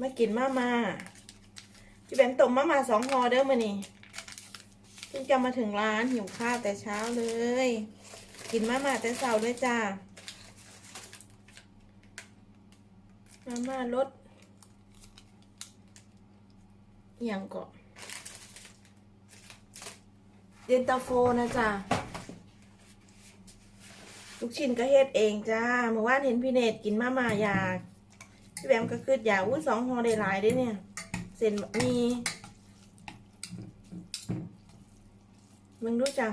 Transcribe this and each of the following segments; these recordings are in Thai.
มากินมามาพี่แบมต้มมามาสองห่อเด้อมานี่เพิ่งจะมาถึงร้านหิวข้าวแต่เช้าเลย กินมามาแต่เช้าเลยจ้ามาม่ารสอย่างก็เย็นตาโฟนะจ๊ะลูกชิ้นก็เฮ็ดเองจ้าเมื่อวานเห็นพี่เนตกินมาม่าอยาก พี่แบมก็คืออยากอุ้ยสองห่อได้หลายเด้เนี่ยเส้นมีมึงรู้จัก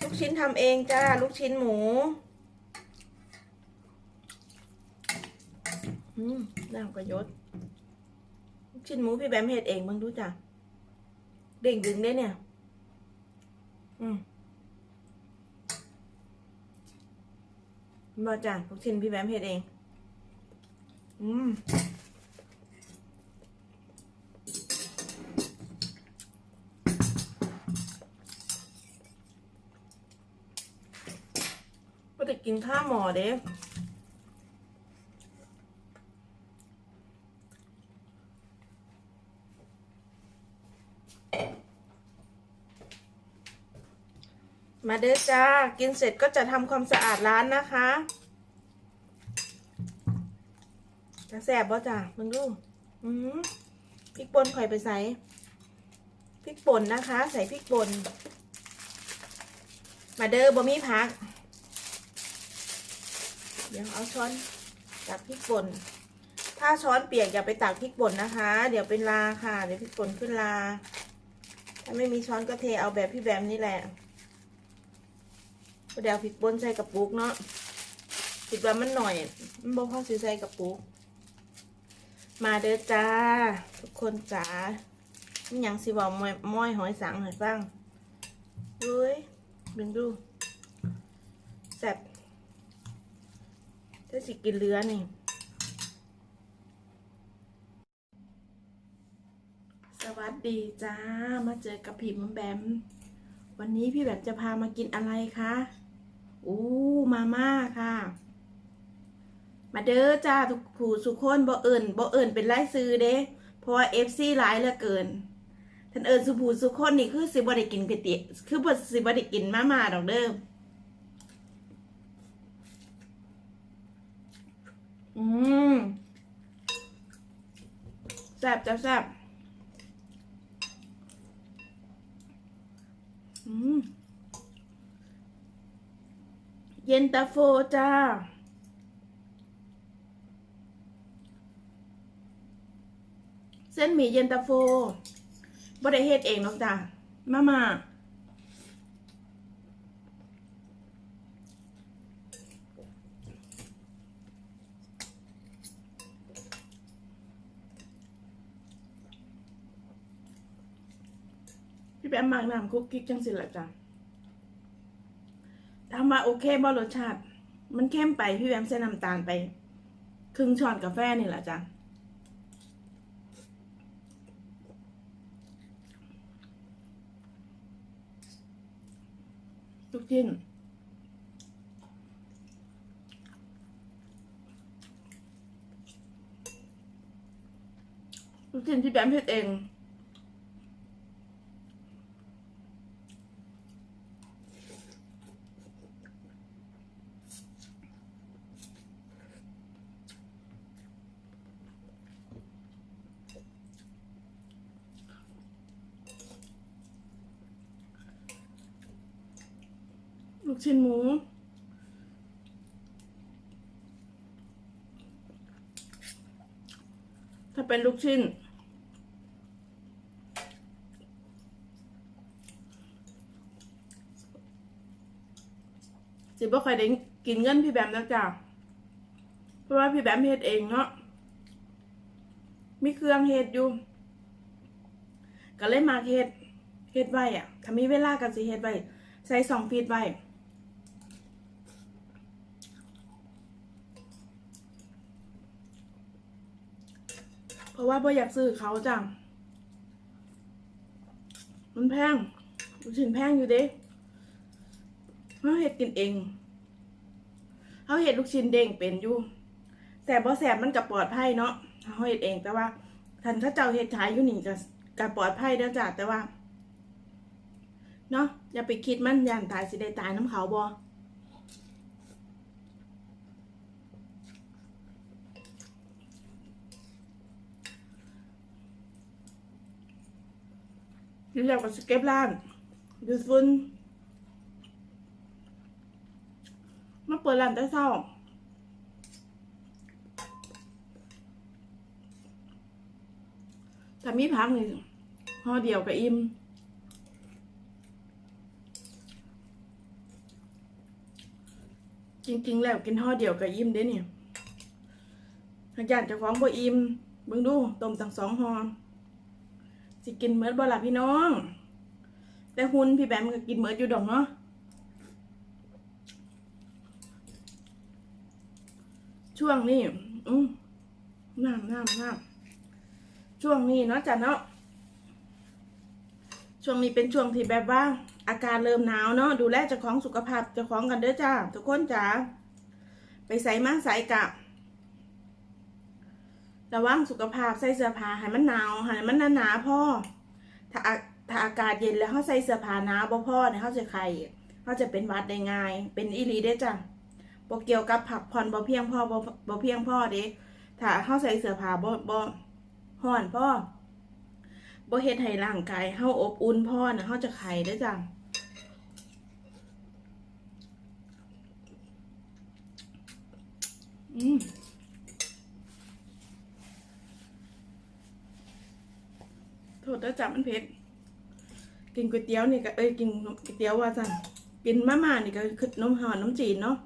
ลูกชิ้นทำเองจ้า ลูกชิ้นหมูอืมน้ำกระยศลูกชิ้นหมูพี่แบมเฮ็ดเองมึงรู้จักเด้งดึงได้เนี่ย อืม บอจ้ะทุกชิ้นพี่แบมเห็ดเอง อืมก็จะกินข้าวหมอเด้ มาเด้อจ้า กินเสร็จก็จะทำความสะอาดร้านนะคะจะแสบบ่จ้ะมึงดูอืมพริกป่นข่อยไปใส่พริกป่นนะคะ ใส่พริกป่นมาเด้อบะมี่พัก เดี๋ยวเอาช้อนตักพริกป่น ถ้าช้อนเปียกอย่าไปตักพริกป่นนะคะ เดี๋ยวเป็นลาค่ะ เดี๋ยวพริกป่นขึ้นลา ถ้าไม่มีช้อนก็เทเอาแบบพี่แบมนี่แหละ ก็เดี๋ยวพริกป่นใส่กระปุกเนาะคิดว่ามันหน่อย มันบ่พอสิใส่กระปุก มาเด้อจ้า ทุกคนจ๋ามันยังสิบอกมอยมอยหอยสังให้ฟังเฮ้ยเบิ่งดูแซ่บถ้าสิกินเรือนี่ สวัสดีจ้า มาเจอกับพี่มัมแบม วันนี้พี่แบบจะพามากินอะไรคะ อู้มาม่าค่ะ มาเด้อจ้าทุกผู้สุกคนบ่เอิญบ่เอิญเป็นไล่ซื้อเด้เพราะว่าเอฟซีหลายเหลือเกินท่านเอิญสุผู้สุคนนี่คือสิบ่ได้กินก๋วยเตี๋ยวคือบ่สิบ่ได้กินมาม่าดอกเด้ออืมแซ่บจ้าแซ่บอืม เย็นตาโฟจ้า เส้นหมี่เย็นตาโฟบ่ได้เฮ็ดเองหรอกจ้ามามาพี่แบมมากน้ำคุกกิ๊กจังสิละจ้า ว่าโอเคบ่รสชาติ มันเข้มไปพี่แบมใส่น้ำตาลไป ครึ่งช้อนกาแฟนี่แหละจ้ะลูกชิ้นลูกชิ้นที่แบมเฮ็ดเอง ลูกชิ้นหมู ถ้าเป็นลูกชิ้น สิบ่ค่อยได้กินเงินพี่แบมแล้วจ้ะเพราะว่าพี่แบมเฮ็ดเองเนาะ มีเครื่องเฮ็ดอยู่ ก็เลยมาเฮ็ดเฮ็ดไว้อะถ้ามีเวลาก็สิเฮ็ดไว้ใส่สองฟีดไว้ ราะว่าบ่อยากซื้อเขาจัง มันแพงลูกชิ้นแพงอยู่เด้เขาเห็ดกินเองเขาเห็ดลูกชิ้นเด้งเป็นอยู่แสบบ่แสบมันกับปลอดภัยเนาะเฮาเฮ็ดเองแต่ว่าท่านเขาเจ้าเฮ็ดขายอยู่นี่ก็ก็ปลอดภัยเด้อจ้ะแต่ว่าเนาะอย่าไปคิดมันย่านตายสิได้ตายน้ำเขาบ่ นี่เราก็สเก็บร้านดูซุนมาเปิดร้านแต่เช้าถ้ามีพักนี่ห่อเดียวกับอิ่มจริงๆ แล้วกินห่อเดียวกับอิ่มเด้เนี่ยทางญาติเจ้าของบ่อิ่มเบิ่งดูต้มตั้งสองห่อ สิกินเมิดบ่ล่ะพี่น้อง แต่หุ่นพี่แบมก็กินเมิดอยู่ดอกเนาะช่วงนี้อืมน้ำน้ำน้ำช่วงนี้เนาะจ้ะเนาะช่วงนี้เป็นช่วงที่แบบว่า อาการเริ่มหนาวเนาะดูแลเจ้าของสุขภาพเจ้าของกันเด้อจ้าทุกคนจ้าไปใส่มาใส่กะ ระวังสุขภาพใส่เสื้อผ้าให้มันหนาวให้มันหนาๆพ่อถ้าถ้าอากาศเย็นแล้วเขาใส่เสื้อผ้าหนาวบ่พ่อเนี่ยเขาจะไข้เขาจะเป็นวัดได้ง่าย เป็นอีหลีได้จ้ะบ่เกี่ยวกับผักผ่อนบ่เพียงพ่อบ่บ่เพียงพ่อเด้ถ้าเขาใส่เสื้อผ้าบ่บ่ห่อนพ่อบ่เฮ็ดให้ร่างกายเฮาอบอุ่นพ่อนะเฮาจะไข้ได้จ้ะอืม โทษแล้วจ้ะมันเผ็ดกินก๋วยเตี๋ยวนี่ก็เอ้ยกินก๋วยเตี๋ยวว่าสั่นกินมาม่านี่ก็คือน้ำห่อนน้ำจีนเนาะ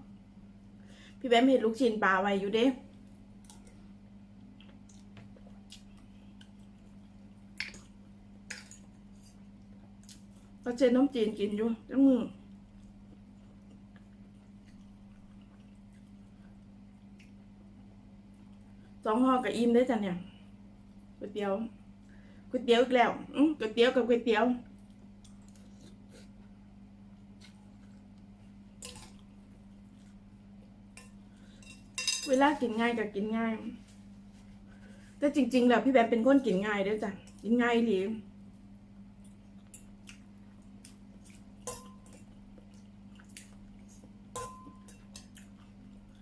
พี่แบมเห็นลูกชิ้นปลาไว้อยู่เด้ก็เจนน้ำจีนกินอยู่จังมือสองห่อกับอิ่มได้จ้ะเนี่ยก๋วยเตี๋ยว ก๋วยเตี๋ยวอีกแล้วก๋วยเตี๋ยวกับก๋วยเตี๋ยวเวลากินง่ายกับกินง่าย แต่จริง ๆ แล้วพี่แบมเป็นคนกินง่ายด้อจ้ะ กินง่ายอีหลี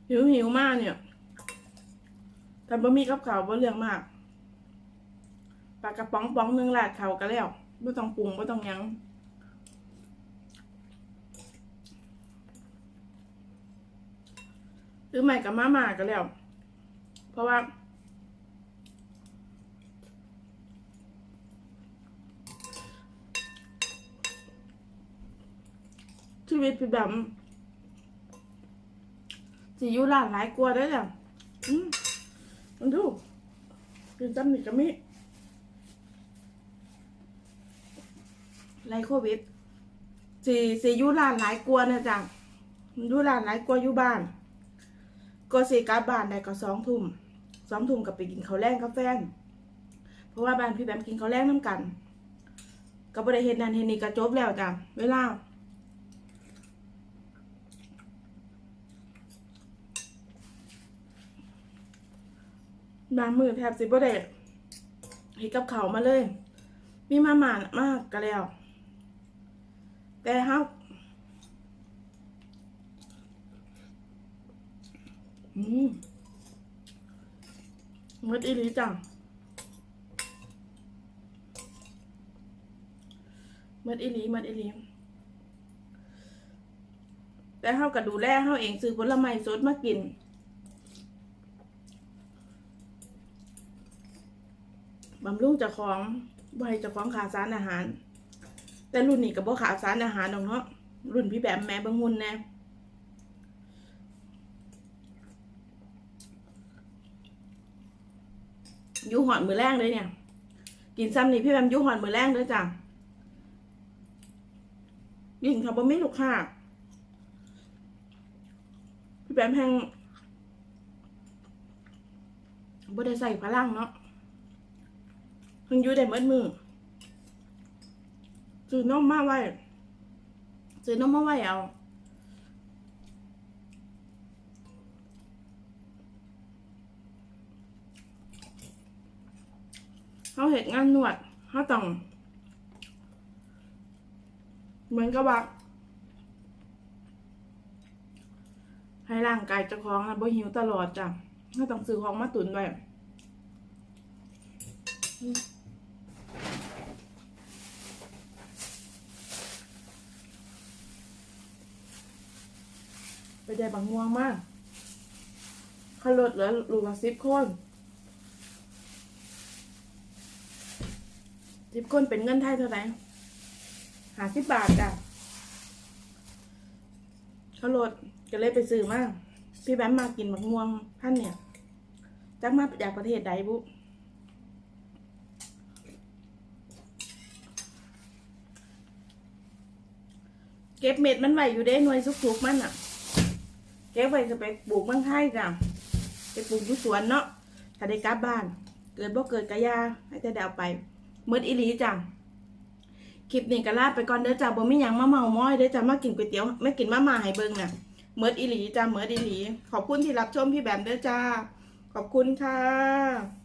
หิวหิวมากเนี่ย แต่บะหมี่กับข้าวบ่เรื่องมาก ปลากระป๋องป๋องนึงลาดเขาก็แล้วไม่ต้องปรุงไม่ต้องยังหรือไม่กับมาม่าก็แล้ว เพราะว่า ชีวิตพี่แบบสิอยู่ร้านหลายกลัวได้จ้ะอืมมันดูกินจำนี่ก็มี ไรโควิดสิสิอยู่ร้านหลายกลัวนะจ้ะยู่ร้านหลายกลัวอยู่บ้าน ก็สิกลับบ้านได้ก็สองทุ่มสองทุ่มกับไปกินข้าวแรงกับแฟน เพราะว่าบ้านพี่แบมกินข้าวแรงน้ำกันก็บ่ได้เฮ็ดนั่นเฮ็ดนี่ก็จบแล้วจ้ะเวลาบางมือแทบสิบ่ได้เฮ็ดกับเขาวมาเลย มีมาหมานมากก็แล้ว แต่เฮาอืมหมดอีลีจังหมดอีลีหมดอีลีแต่เฮาก็ดูแลเฮาเองซื้อผลไม้สดมากินบำรุงเจ้าของบ่ให้เจ้าของขาสารอาหาร แต่รุ่นนี้ก็บ่ขาดสารอาหารดอกเนาะรุ่นพี่แบมแม่บางมุนแน่ยู่หอนมือแรงเลยเนี่ย กินซ้ำนี่พี่แบมยู่หอนมือแรงเลยจ้ะยิ่งเขาบ่มีลูกค้าพี่แบมแพงบ่ได้ใส่พลังเนาะเพิ่งยู่ได้เมื่อมือ ซื้อนมมาไว้ซื้อนมมาไว้เอาเขาเห็นงานนวดเขาต้อง เหมือนกับว่าให้ร่างกายเจ้าของนะบ่หิวตลอดจ้ะเขาต้องซื้อของมาตุนไว้ ไปได้บางม่วงมากขันรถเหลือลูกละสิบคนสิบคนเป็นเงินไทยเท่าไหร่หาสิบบาทจ้ะขารถก็เลยไปซื้อมากพี่แบมมากินบักม่วงท่านเนี่ยจักมาจากประเทศใดบุเก็บเม็ดมันไหวอยู่ได้หน่วยสุกๆมันอะ เก็บไว้จะไปปลูกเมืองไทยจ้ะไปปลูกอยู่สวนเนาะถ้าได้กลับบ้าน เกิดบ่เกิดกะยาให้แต่เดาไปเมื่ออีหลีจ้ะคลิปนี้ก็ลาไปก่อนเด้อจ้ะบ่มีหยังมาเมาม้อยเด้อจ้ะมากินก๋วยเตี๋ยวไม่กินมาม่าให้เบิ่งน่ะเมื่ออีหลีจ้ะเมื่ออีหลี ขอบคุณที่รับชมพี่แบมเด้อจ้า ขอบคุณค่ะ